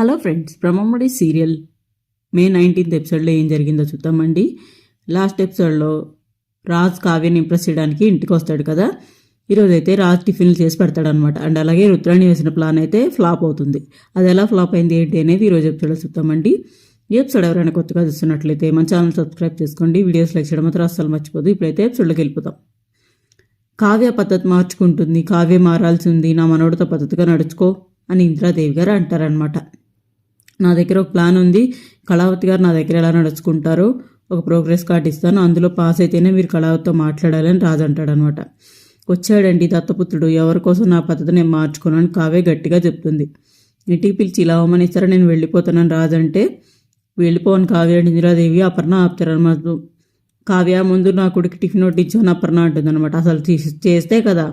Hello friends Brahmamudi serial. May nineteenth ఎపిసోడ్లో ఏం జరిగిందో చూద్దామండి. లాస్ట్ ఎపిసోడ్లో రాజ్ కావ్యని ఇంప్రెస్ చేయడానికి ఇంటికి వస్తాడు కదా. ఈరోజు అయితే రాజ్ టిఫిన్లు చేసి పెడతాడనమాట. అండ్ అలాగే రుద్రాణి వేసిన ప్లాన్ అయితే ఫ్లాప్ అవుతుంది. అది ఎలా ఫ్లాప్ అయింది ఏంటి అనేది ఈరోజు ఎపిసోడ్లో చూద్దామండి. ఈ ఎపిసోడ్ ఎవరైనా కొత్తగా చూస్తున్నట్లయితే మన ఛానల్ సబ్స్క్రైబ్ చేసుకోండి. వీడియోస్ లైక్ చేయడం మాత్రం అస్సలు మర్చిపోదు. ఇప్పుడైతే ఎపిసోడ్లోకి వెళ్ళిపోతాం కావ్య పద్ధతి మార్చుకుంటుంది. కావ్య మారాల్సి ఉంది నా మనోడితో పద్ధతిగా నడుచుకో అని ఇందిరాదేవి గారు అంటారనమాట. నా దగ్గర ఒక ప్లాన్ ఉంది. కళావతి గారు నా దగ్గర ఎలా నడుచుకుంటారో ఒక ప్రోగ్రెస్ కార్డ్ ఇస్తాను. అందులో పాస్ అయితేనే మీరు కళావతితో మాట్లాడాలని రాజు అంటాడనమాట. వచ్చాడండి దత్తపుత్రుడు. ఎవరి కోసం నా పద్ధతి నేను మార్చుకున్నాను కావ్య గట్టిగా చెప్తుంది. ఇంటికి పిలిచి ఇలా అవమానిస్తారా? నేను వెళ్ళిపోతున్నాను రాజు అంటే వెళ్ళిపోను కావ్య అండి ఇందిరాదేవి అపర్ణ ఆపుతారనమాట కావ్య ముందు నా కొడుకు టిఫిన్ వడ్డించాను అపర్ణ అంటుందన్నమాట. అసలు తీసి చేస్తే కదా.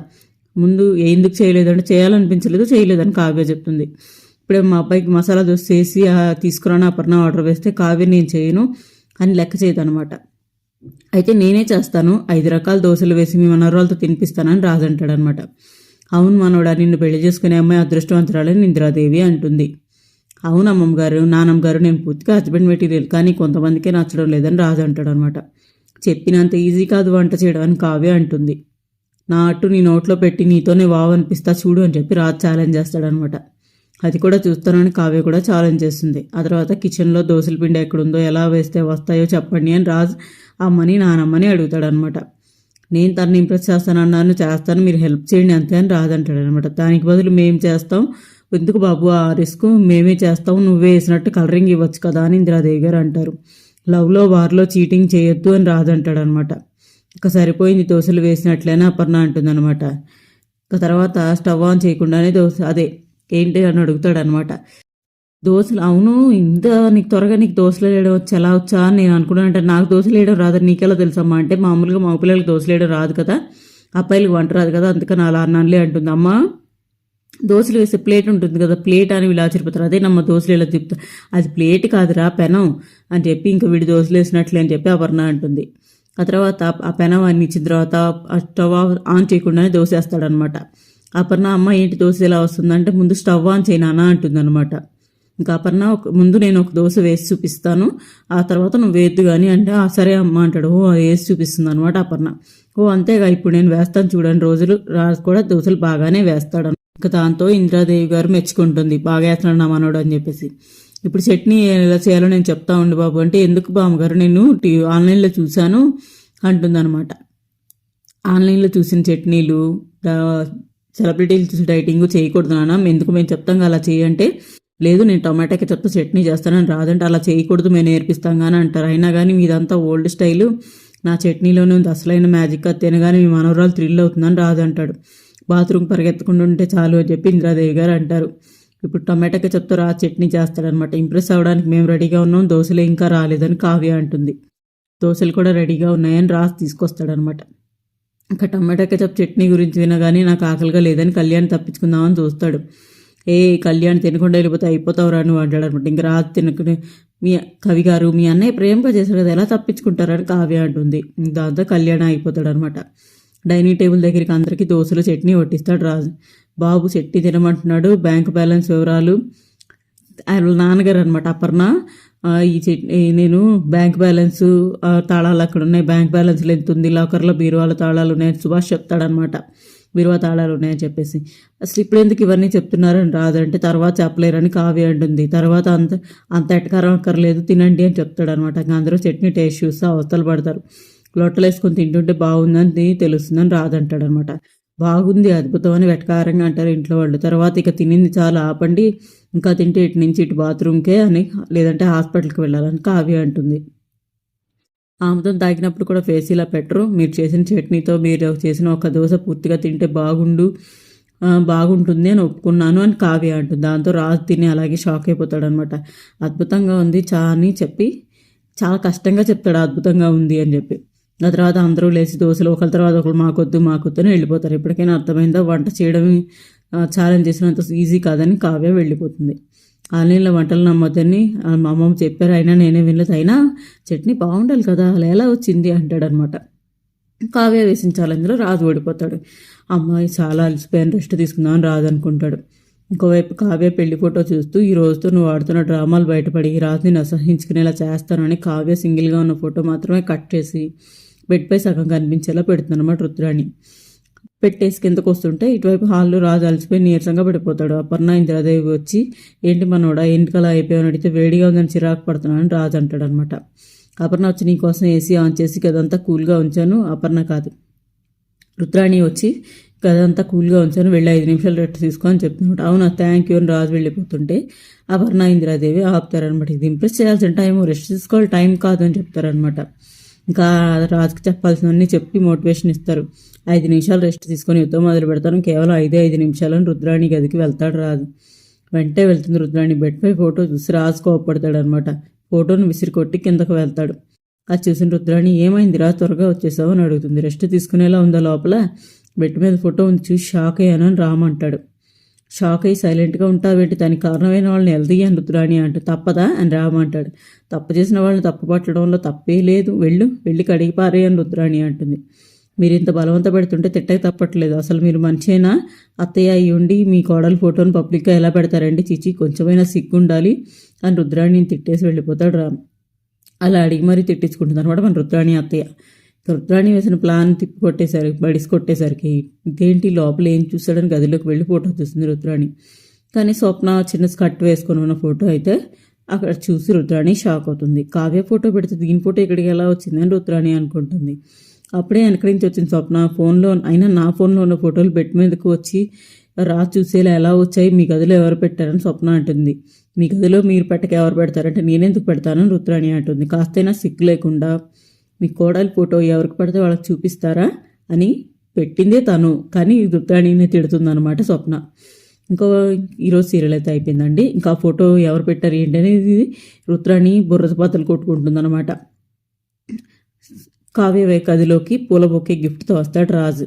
ముందు ఎందుకు చేయలేదంటే చేయాలనిపించలేదు చేయలేదని కావ్య చెప్తుంది. ఇప్పుడే మా అబ్బాయికి మసాలా దోశ చేసి తీసుకురాను అపర్ణ ఆర్డర్ వేస్తే కావ్య నేను చేయను అని లెక్క చేయదనమాట అయితే నేనే చేస్తాను. ఐదు రకాల దోశలు వేసి మీ మనవరాలతో తినిపిస్తానని రాజంటాడనమాట అవును మనోడా నిన్ను పెళ్ళి చేసుకునే అమ్మాయి అదృష్టవంతురాలని ఇందిరాదేవి అంటుంది. అవును అమ్మమ్మ గారు నానమ్మ గారు నేను పూర్తిగా హస్బెండ్ మెటీరియల్ కానీ కొంతమందికే నచ్చడం లేదని రాజు అంటాడు అనమాట చెప్పినంత ఈజీ కాదు వంట చేయడం అని కావ్య అంటుంది. నా అట్టు నీ నోట్లో పెట్టి నీతోనే వావ్ అనిపిస్తా చూడు అని చెప్పి రాజు ఛాలెంజ్ చేస్తాడనమాట అది కూడా చూస్తానని కావ్య కూడా ఛాలెంజ్ చేస్తుంది. ఆ తర్వాత కిచెన్లో దోశల పిండి ఎక్కడుందో ఎలా వేస్తే వస్తాయో చెప్పండి అని రాజు అమ్మని నానమ్మని అడుగుతాడనమాట. నేను తనని ఇంప్రెస్ చేస్తానన్నాను చేస్తాను మీరు హెల్ప్ చేయండి అంతే అని రాదంటాడు అనమాట దానికి బదులు మేము చేస్తాం. ఎందుకు బాబు ఆ రిస్క్ మేమే చేస్తాం నువ్వే వేసినట్టు కలరింగ్ ఇవ్వచ్చు కదా అని ఇందిరాదేవి గారు అంటారు. లవ్లో వారిలో చీటింగ్ చేయొద్దు అని రాదంటాడు అనమాట ఇక సరిపోయింది దోశలు వేసినట్లయినా అపర్ణ అంటుందన్నమాట ఇక తర్వాత స్టవ్ ఆన్ చేయకుండానే దోశ అదే ఏంటి అని అడుగుతాడు అనమాట దోశలు అవును ఇంత నీకు త్వరగా నీకు దోశలు వేయడం వచ్చి ఎలా వచ్చా అని నేను అనుకున్నాను. అంటే నాకు దోశలు వేయడం రాదు నీకెలా తెలుసమ్మా? అంటే మామూలుగా మా పిల్లలకి దోశలు వేయడం రాదు కదా. అబ్బాయిలకు వంట రాదు కదా అందుకని అలా అన్నానులే అంటుంది. అమ్మ దోశలు వేసే ప్లేట్ ఉంటుంది కదా ప్లేట్ అని ఇలా చెరుపుతారు అదే నమ్మ దోశలు ఇలా చెప్తా అది ప్లేట్ కాదురా పెనం అని చెప్పి ఇంకా వీడి దోశలు వేసినట్లే అని చెప్పి అపర్ణ అంటుంది. ఆ తర్వాత ఆ పెనం అన్ని ఇచ్చిన తర్వాత స్టవ్ ఆన్ చేయకుండానే దోశ వేస్తాడనమాట అపర్ణ అమ్మ ఏంటి దోశ ఎలా వస్తుందంటే ముందు స్టవ్ ఆన్ చేయనానా అంటుందన్నమాట. ఇంకా అపర్ణ ఒక ముందు నేను ఒక దోశ వేసి చూపిస్తాను. ఆ తర్వాత నువ్వు వేద్దు కానీ అంటే ఆ సరే అమ్మ అంటాడు. ఓ వేసి చూపిస్తుంది అనమాట అపర్ణ. ఓ అంతేగా ఇప్పుడు నేను వేస్తాను చూడండి. రోజులు రాజు కూడా దోశలు బాగానే వేస్తాడు. ఇంకా దాంతో ఇంద్రాదేవి గారు మెచ్చుకుంటుంది. బాగా వేస్తున్నాడు నా మనోడు అని చెప్పేసి. ఇప్పుడు చట్నీ ఎలా చేయాలో నేను చెప్తా ఉండు బాబు. అంటే ఎందుకు బామ్మగారు నేను టీ ఆన్లైన్లో చూశాను అంటుందన్నమాట. ఆన్లైన్లో చూసిన చట్నీలు సెలబ్రిటీలు చూసి డైటింగ్ చేయకూడదు నాన్న. ఎందుకు మేము చెప్తాం అలా చేయంటే లేదు నేను టొమాటోకి చెప్తే చట్నీ చేస్తానని రాదంటే అలా చేయకూడదు మేము నేర్పిస్తాం కానీ అంటారు. అయినా కానీ మీదంతా ఓల్డ్ స్టైలు నా చట్నీలోనే ఉంది. అసలైన మ్యాజిక్ అది తినగానే మీ మనవరాలు థ్రిల్ అవుతుందని రాదంటాడు. బాత్రూమ్ పరిగెత్తకుండా ఉంటే చాలు అని చెప్పి ఇంద్రాదేవి గారు అంటారు. ఇప్పుడు టొమాటోకి చెప్తే రా చట్నీ చేస్తాడనమాట ఇంప్రెస్ అవ్వడానికి మేము రెడీగా ఉన్నాం. దోశలు ఇంకా రాలేదని కావ్య అంటుంది. దోశలు కూడా రెడీగా ఉన్నాయని రాసి తీసుకొస్తాడనమాట ఇంకా టమాటా కచప్ చట్నీ గురించి వినగానే నాకు ఆకలిగా లేదని కళ్యాణ్ తప్పించుకుందామని చూస్తాడు. ఏ కళ్యాణ్ తినకుండా వెళ్ళిపోతే అయిపోతావురా నువ్వు అంటాడు అనమాట. ఇంకా రాత్రి తినకునే మీ కవి గారు మీ అన్నయ్య ప్రేమగా చేశారు కదా ఎలా తప్పించుకుంటారని కావ్య అంటుంది. దాంతో కళ్యాణ్ అయిపోతాడు అనమాట. డైనింగ్ టేబుల్ దగ్గరికి అందరికీ దోశలు చట్నీ వడ్డిస్తాడు రాజు. బాబు చట్నీ తినమంటున్నాడు. బ్యాంక్ బ్యాలెన్స్ వివరాలు. ఆయన నాన్నగారు అనమాట అపర్ణ. ఈ చెట్ నేను బ్యాంక్ బ్యాలెన్స్ ఆ, తాళాలు అక్కడ ఉన్నాయి. బ్యాంక్ బ్యాలెన్స్ ఎంత ఉంది. లాకర్లో బీరువాల తాళాలు ఉన్నాయని సుభాష్ చెప్తాడనమాట. బీరువా తాళాలు ఉన్నాయని చెప్పేసి. అసలు ఇప్పుడు ఎందుకు ఇవన్నీ చెప్తున్నారని రాదంటే తర్వాత చెప్పలేరని కావ్య అంటుంది. తర్వాత అంత అంత ఎటకారం అక్కర్లేదు తినండి అని చెప్తాడనమాట. ఇంకా అందరూ చట్నీ టేస్ట్ చూస్తే అవస్థలు పడతారు. లొట్టలు వేసుకొని తింటుంటే బాగుందని తెలుస్తుందని రాదంటాడనమాట. బాగుంది అద్భుతం అని వెటకారంగా అంటారు ఇంట్లో వాళ్ళు. తర్వాత ఇక తినింది చాలా ఆపండి ఇంకా తింటే ఇటు నుంచి ఇటు బాత్రూమ్కే అని లేదంటే హాస్పిటల్కి వెళ్ళాలని కావ్య అంటుంది. ఆమెతో తాగినప్పుడు కూడా ఫేస్ ఇలా పెట్టరు. మీరు చేసిన చట్నీతో మీరు చేసిన ఒక దోశ పూర్తిగా తింటే బాగుండు బాగుంటుంది అని ఒప్పుకున్నాను అని కావ్య అంటుంది. దాంతో రాజు తిని అలాగే షాక్ అయిపోతాడు అనమాట అద్భుతంగా ఉంది చా అని చెప్పి చాలా కష్టంగా చెప్తాడు అద్భుతంగా ఉంది అని చెప్పి. ఆ తర్వాత అందరూ లేచి దోశలు ఒకరి తర్వాత ఒకరు మాకొద్దు మాకొద్దు అని వెళ్ళిపోతారు. ఎప్పటికైనా అర్థమైందో? వంట చేయడం ఛాలెంజ్ చేసినంత ఈజీ కాదని కావ్య వెళ్ళిపోతుంది. ఆన్లైన్లో వంటలు నమ్మొద్దని మా అమ్మమ్మ చెప్పారు. అయినా నేనే వినలేదు. అయినా చట్నీ బాగుండాలి కదా అలా ఎలా వచ్చింది అంటాడనమాట. కావ్య వేసిన ఛాలెంజ్లో రాజు ఓడిపోతాడు. అమ్మాయి చాలా అలసిపోయాను రెస్ట్ తీసుకుందామని రాదు అనుకుంటాడు. ఇంకోవైపు కావ్య పెళ్ళి ఫోటో చూస్తూ ఈ రోజుతో నువ్వు ఆడుతున్న డ్రామాలు బయటపడి ఈ రాజుని అసహించుకునేలా చేస్తానని కావ్య సింగిల్గా ఉన్న ఫోటో మాత్రమే కట్ చేసి బెడ్పై సగం కనిపించేలా పెడుతుందన్నమాట రుద్రాణి. పెట్టేసి కిందకు వస్తుంటే ఇటువైపు హాల్లో రాజు అలసిపోయి నీరసంగా పడిపోతాడు. అపర్ణ ఇంద్రాదేవి వచ్చి ఏంటి మనోడా ఎన్నికలా అయిపోయావని అడిగితే వేడిగా ఉందని చిరాకు పడుతున్నానని రాజు అంటాడు అనమాట అపర్ణ వచ్చి నీకోసం ఏసీ ఆన్ చేసి గదంతా కూల్గా ఉంచాను. అపర్ణ కాదు. రుద్రాణి వచ్చి గదంతా కూల్గా ఉంచాను వెళ్ళి ఐదు నిమిషాలు రెట్టు తీసుకో అని చెప్తున్నాడు అవునా థ్యాంక్ యూ అని రాజు వెళ్ళిపోతుంటే అపర్ణ ఇందిరాదేవి ఆపుతారనమాట ఇది ఇంప్రెస్ చేయాల్సిన టైం రెస్ట్ తీసుకోవాలి టైం కాదు అని చెప్తారనమాట ఇంకా రాజుకి చెప్పాల్సినవన్నీ చెప్పి మోటివేషన్ ఇస్తారు. ఐదు నిమిషాలు రెస్ట్ తీసుకొని యుద్ధం మొదలు పెడతాను. కేవలం ఐదే ఐదు నిమిషాలను రుద్రాణి గదికి వెళ్తాడు రాజు. వెంటనే వెళ్తుంది రుద్రాణి. బెడ్పై ఫోటో చూసి రాజు కోపడతాడు అనమాట ఫోటోను విసిరి కొట్టి కిందకు వెళ్తాడు. అది చూసిన రుద్రాణి ఏమైంది రా? త్వరగా వచ్చేసావు అని అడుగుతుంది. రెస్ట్ తీసుకునేలా ఉందా లోపల? బెడ్ మీద ఫోటో ఉంది. చూసి షాక్ అయ్యాను అని రామ్ అంటాడు. షాక్ అయ్యి సైలెంట్గా ఉంటావేంటి? దానికి కారణమైన వాళ్ళని ఎల్దీయని రుద్రాణి అంటూ తప్పదా? అని రామంటాడు తప్పు చేసిన వాళ్ళని తప్పు పట్టడంలో తప్పే లేదు. వెళ్ళు వెళ్ళి కడిగి పారేయని రుద్రాణి అంటుంది. మీరు ఇంత బలవంత పెడుతుంటే తిట్టక తప్పట్లేదు. అసలు మీరు మంచిగా అత్తయ్య అయి ఉండి మీ కోడలు ఫోటోని పబ్లిక్గా ఎలా పెడతారండి? చిచి కొంచెమైనా సిగ్గుండాలి అని రుద్రాణిని తిట్టేసి వెళ్ళిపోతాడు రామ్. అలా అడిగి మరీ తిట్టించుకుంటుంది అనమాట మన రుద్రాణి అత్తయ్య. రుద్రాణి వేసిన ప్లాన్ తిప్పి కొట్టేసరికి బడిసి కొట్టేసరికి ఇదేంటి? లోపల ఏం చూస్తాడని గదిలోకి వెళ్ళి ఫోటో చూస్తుంది రుద్రాణి. కానీ స్వప్న చిన్న స్కర్ట్ వేసుకొని ఉన్న ఫోటో అయితే అక్కడ చూసి రుద్రాణి షాక్ అవుతుంది. కావ్య ఫోటో పెడితే దీని ఫోటో ఇక్కడికి ఎలా వచ్చిందని రుద్రాణి అనుకుంటుంది. అప్పుడే వెనక నుంచి వచ్చింది స్వప్న. ఫోన్లో అయినా నా ఫోన్లో ఉన్న ఫోటోలు బెడ్ మీదకు వచ్చి రా చూసేలా ఎలా వచ్చాయి? మీ గదిలో ఎవరు పెట్టారని స్వప్న అంటుంది. మీ గదిలో మీరు పెట్టక ఎవరు పెడతారంటే నేనెందుకు పెడతానని రుద్రాణి అంటుంది. కాస్తైనా సిగ్గు లేకుండా మీ కోడలి ఫోటో ఎవరికి పడితే వాళ్ళకి చూపిస్తారా అని పెట్టిందే తను. కానీ రుద్రాణిని తిడుతుందన్నమాట స్వప్న. ఇంకో ఈరోజు సీరియల్ అయితే అయిపోయిందండి. ఇంకా ఫోటో ఎవరు పెట్టారు ఏంటి అనేది రుద్రాణి బుర్రద పాతలు కొట్టుకుంటుందన్నమాట. కావ్య గదిలోకి పూల బొక్కే గిఫ్ట్తో వస్తాడు రాజు.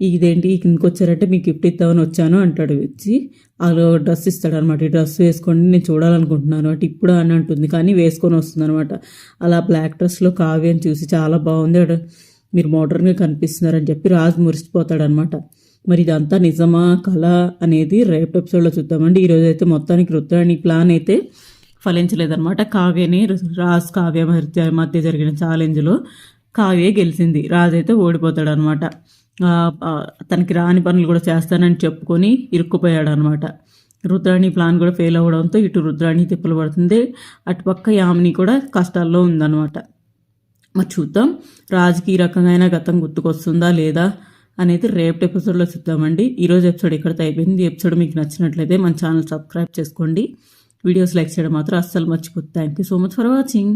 ఇదేంటి? కిందకి వచ్చారంటే మీకు గిఫ్ట్ ఇద్దామని వచ్చాను అంటాడు వచ్చి. అలా డ్రెస్ ఇస్తాడు అనమాట ఈ డ్రెస్ వేసుకోండి నేను చూడాలనుకుంటున్నాను. అంటే ఇప్పుడు అని అంటుంది. కానీ వేసుకొని వస్తుంది అనమాట అలా బ్లాక్ డ్రెస్లో కావ్యని చూసి చాలా బాగుంది. మీరు మోడర్న్గా కనిపిస్తున్నారని చెప్పి రాజు మురిసిపోతాడు అనమాట మరి ఇదంతా నిజమా? కళ అనేది రేపు ఎపిసోడ్లో చూద్దామండి. ఈరోజు అయితే మొత్తానికి రుద్రాణి ప్లాన్ అయితే ఫలించలేదనమాట. కావ్యని రాజ్ కావ్య మధ్య మధ్య జరిగిన ఛాలెంజ్లో కావ్య గెలిచింది. రాజు అయితే ఓడిపోతాడు అనమాట తనకి రాని పనులు కూడా చేస్తానని చెప్పుకొని ఇరుక్కుపోయాడు అనమాట రుద్రాణి ప్లాన్ కూడా ఫెయిల్ అవ్వడంతో ఇటు రుద్రాణి తిప్పలు పడుతుంది. అటుపక్క యామిని కూడా కష్టాల్లో ఉందన్నమాట మరి చూద్దాం రాజుకి ఈ రకంగా గతం గుర్తుకొస్తుందా లేదా అనేది రేపటి ఎపిసోడ్లో చూద్దామండి ఈరోజు ఎపిసోడ్ ఇక్కడితో అయిపోయింది. ఎపిసోడ్ మీకు నచ్చినట్లయితే మన ఛానల్ సబ్స్క్రైబ్ చేసుకోండి. వీడియోస్ లైక్ చేయడం మాత్రం అస్సలు మర్చిపోతుంది thank you so much for watching.